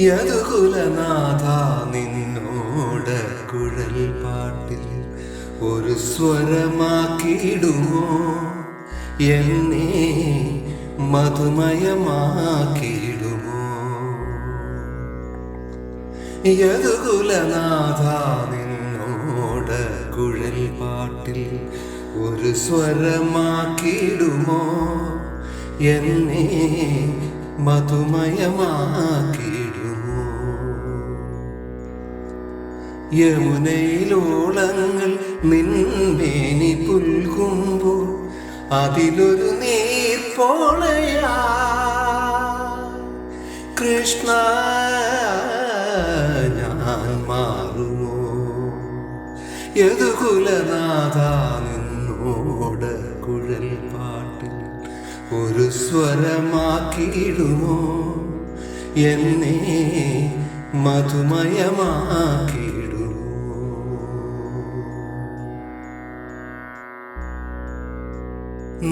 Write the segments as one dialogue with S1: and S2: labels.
S1: യദുകുലനാഥ നിന്നോട് കുഴൽ പാട്ടിൽ ഒരു സ്വരമാക്കിയിടുമോ? എന്നെ മധുമയമാക്കിയിടുമോ? യതുകുലനാഥ നിന്നോട് കുഴൽ പാട്ടിൽ ഒരു സ്വരമാക്കിയിടുമോ? എന്നെ മധുമയമാക്കിയിടുമോ? യമുനയിലോളങ്ങൾ നിന്മേനി പുൽകുമ്പോൾ അതിലൊരു നീർപ്പോളയാ കൃഷ്ണ നിന്നോട് കുഴൽ പാട്ടിൽ ഒരു സ്വരമാക്കിയിടുമോ? എന്നെ മധുമയമാക്കിയിടുമോ?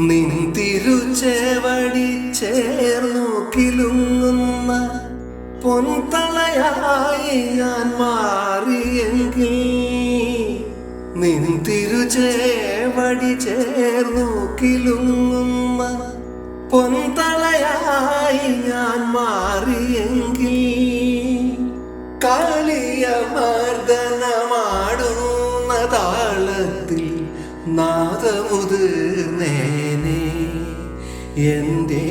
S1: നിൻ തിരുചേവടി ചേർന്നു കിലുങ്ങുന്ന പൊൻതളയായി ഞാൻ മാറിയെങ്കിൽ നിൻ തിരുചേവടി ചേർന്നു കിലുങ്ങുന്ന പൊന്തളയായി ഞാൻ മാറിയെങ്കിൽ കാളിയ മർദ്ദനമാടുന്ന താളത്തിൽ നാദമുതിർന്നേനെ. എന്റെ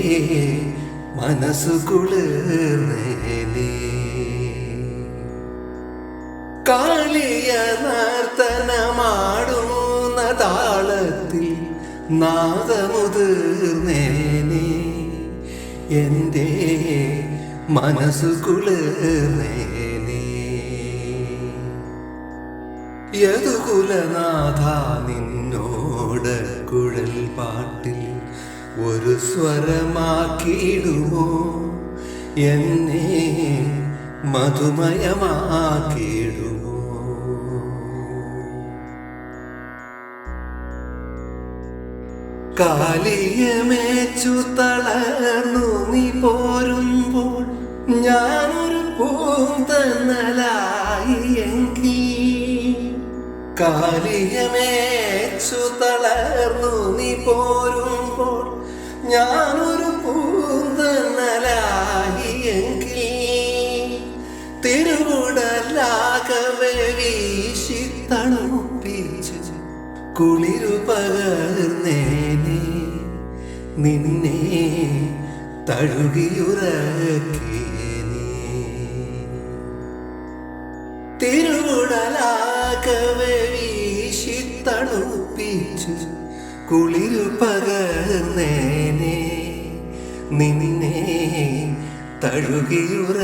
S1: മനസ്സു കുളിർന്നേനെ. കാളിയ നർത്തനമാടുന്ന താളത്തിൽ നാദമുതിർന്നേനെ. എന്റെ മനസ്സു കുളിർന്നേനെ. യതുകുലനാഥ നിന്നോട് കുഴൽ പാട്ടിൽ ഒരു സ്വരമാക്കിയിടുമോ? എന്നെ മധുമയമാക്കിയിടുമോ? കാലിയമേച്ചു തളർന്നു നീ പോരുമ്പോൾ ഞാനൊരു പൂന്തന്നലായി എങ്കിൽ കാലിയമേച്ചു തളർന്നു നീ പോരുമ്പോൾ ഞാനൊരു കുളിരു പകർന്നേനെ. നിന്നെ തഴുകിയുറക്കേനെ. തിരുവുടലാകവെ വീശി തണുപ്പിച്ചു കുളിരു പകർന്നേനെ. നിന്നെ തഴുകിയുറക്കേനെ.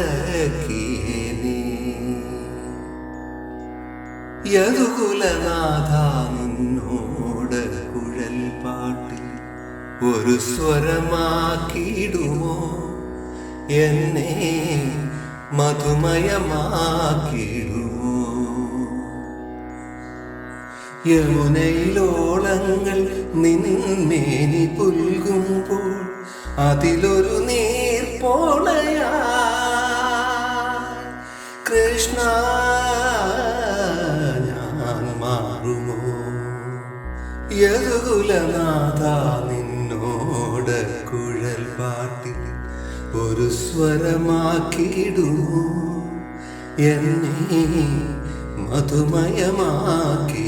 S1: യദുകുലനാഥ നിന്നോട് കുഴൽ പാട്ടിൽ ഒരു സ്വരമാക്കിയിടുമോ? എന്നെ മധുമയമാക്കിയിടുമോ? യമുനയിലോളങ്ങൾ നിന്മേനി പുൽകുമ്പോൾ അതിലൊരു നീർപ്പോളയാ കൃഷ്ണ ഞാൻ മാറുമോ? യദുകുലനാഥ നിന്നോട് കുഴൽ പാട്ടിൽ ഒരു സ്വരമാക്കിയിടുമോ? എന്നെ മധുമയമാക്കി